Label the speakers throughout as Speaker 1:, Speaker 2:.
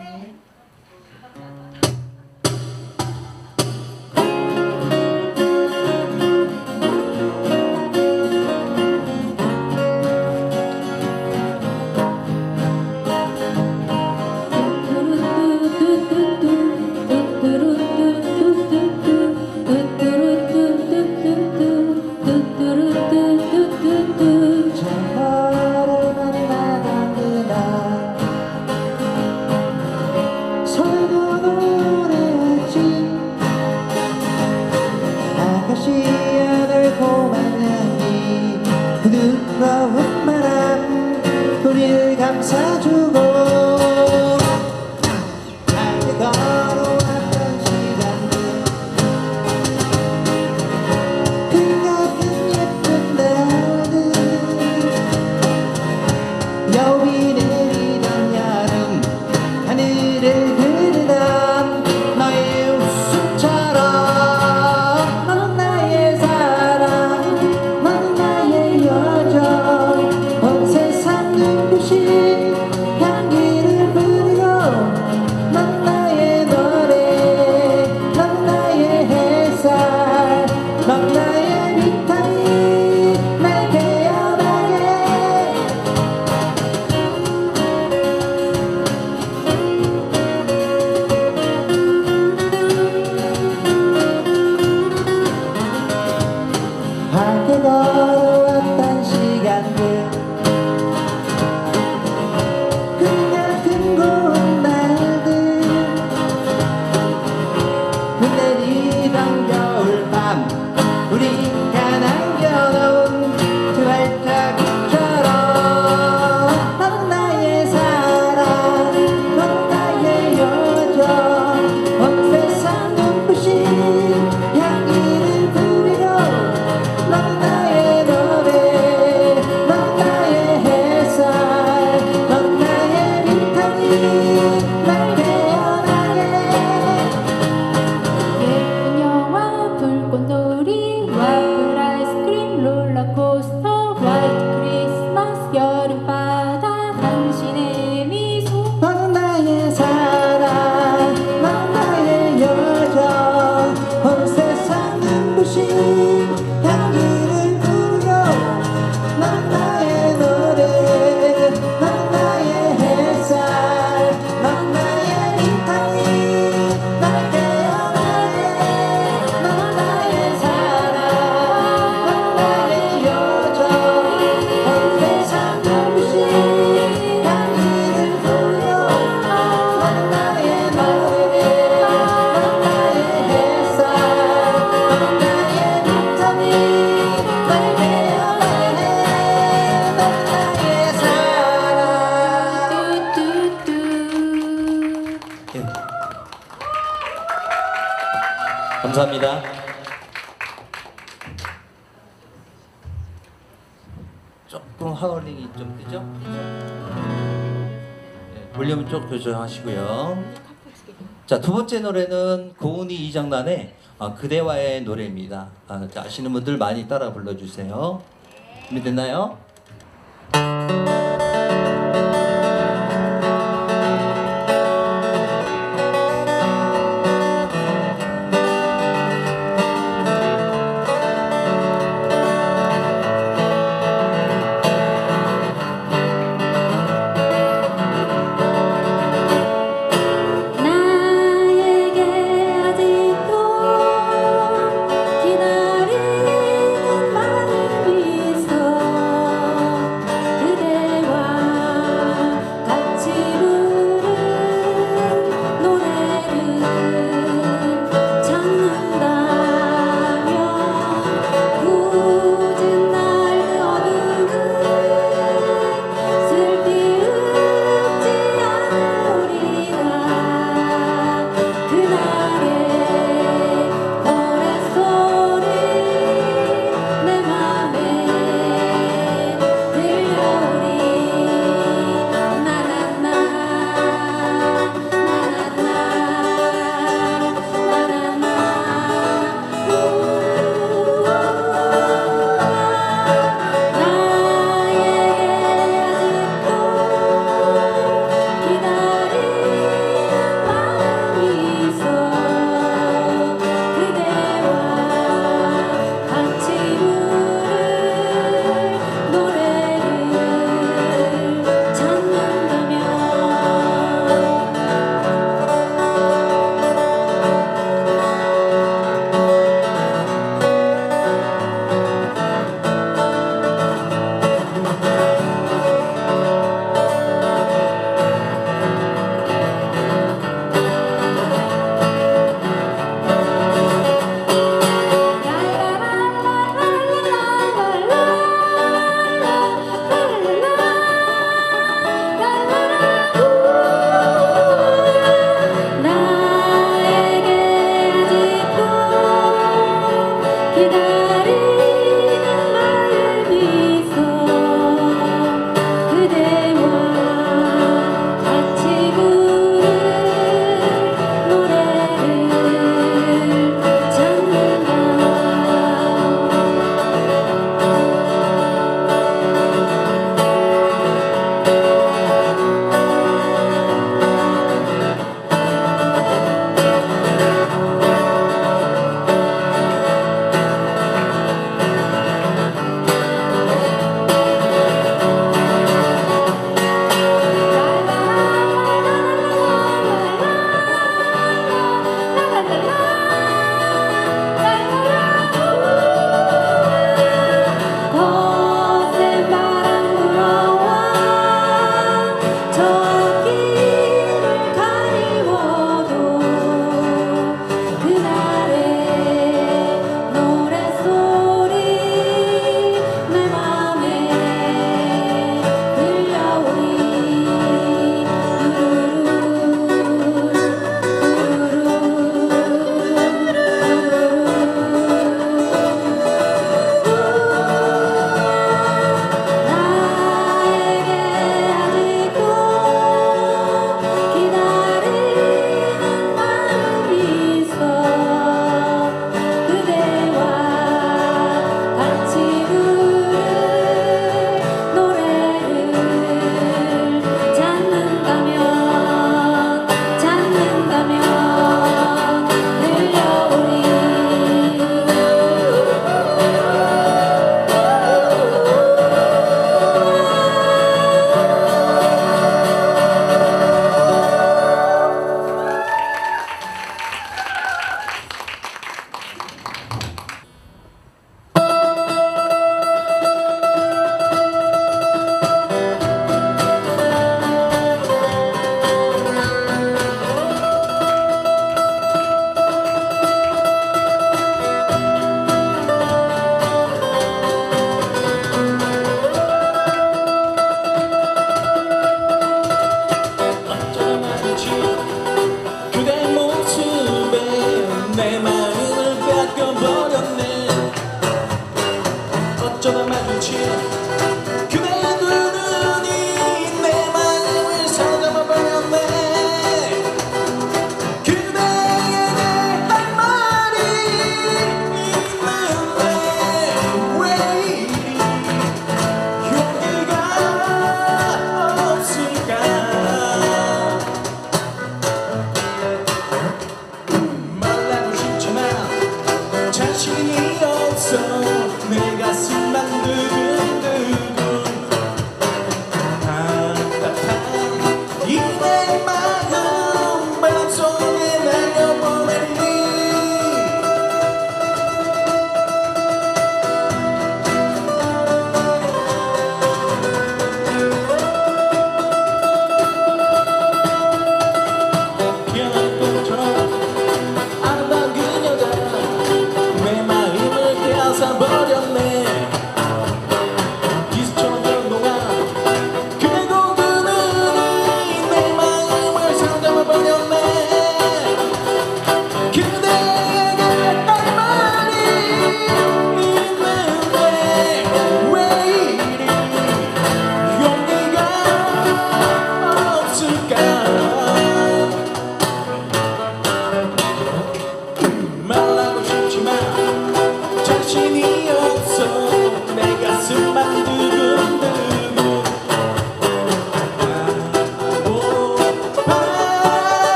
Speaker 1: Amen.
Speaker 2: 감사합니다. 조금 하울링이 좀 뜨죠? 네, 볼륨은 좀 조정하시고요. 자, 두 번째 노래는 고은이 이장단의 아, 그대와의 노래입니다. 아, 시는 분들 많이 따라 불러주세요. 준비됐나요?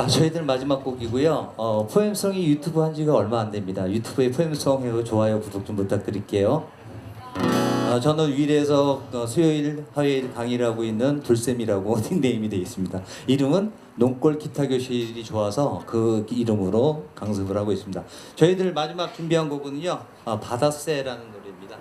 Speaker 3: 아,
Speaker 2: 저희들 마지막 곡이고요. 어, 포엠송이 유튜브 한 지가 얼마 안 됩니다. 유튜브에 포엠송 해고 좋아요, 구독 좀 부탁드릴게요. 어, 저는 위례에서 어, 수요일, 화요일 강의를 하고 있는 돌쌤이라고 닉네임이 되어 있습니다. 이름은 농골 기타 교실이 좋아서 그 이름으로 강습을 하고 있습니다. 저희들 마지막 준비한 곡은요, 어, 바다새라는 노래입니다.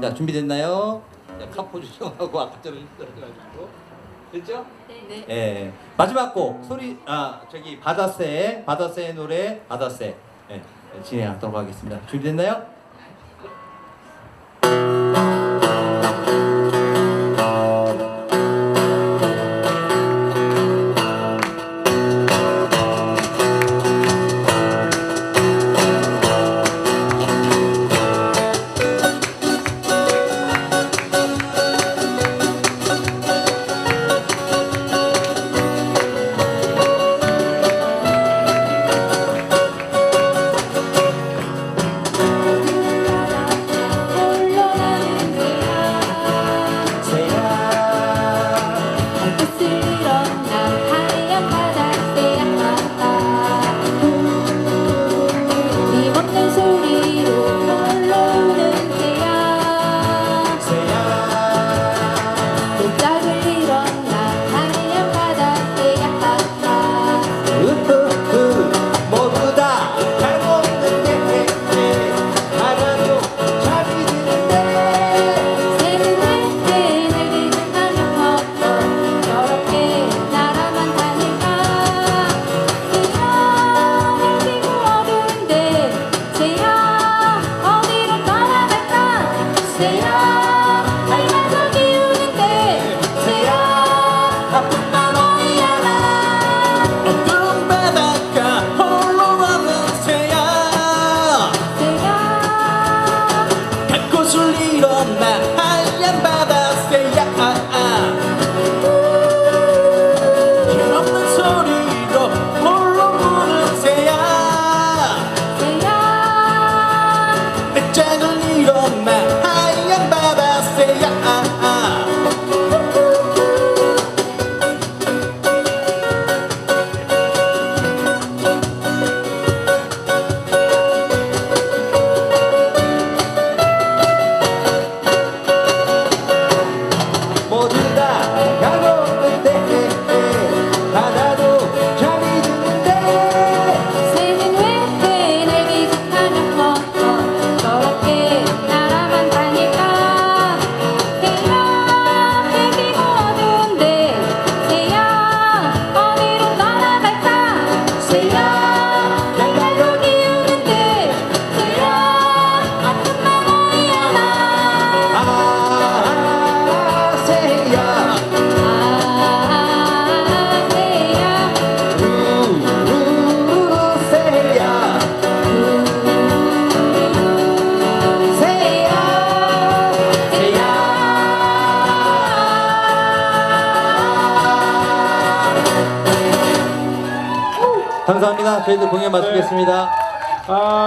Speaker 2: 자, 준비됐나요? 자, 카포 조정하고 아까처럼 힘들어가지고 됐죠?
Speaker 3: 네.
Speaker 2: 예. 마지막 곡 소리 아 저기 바다새 바다새 노래 바다새 예. 진행하도록 하겠습니다. 준비됐나요? 저희들 공연 마치겠습니다.
Speaker 4: 아.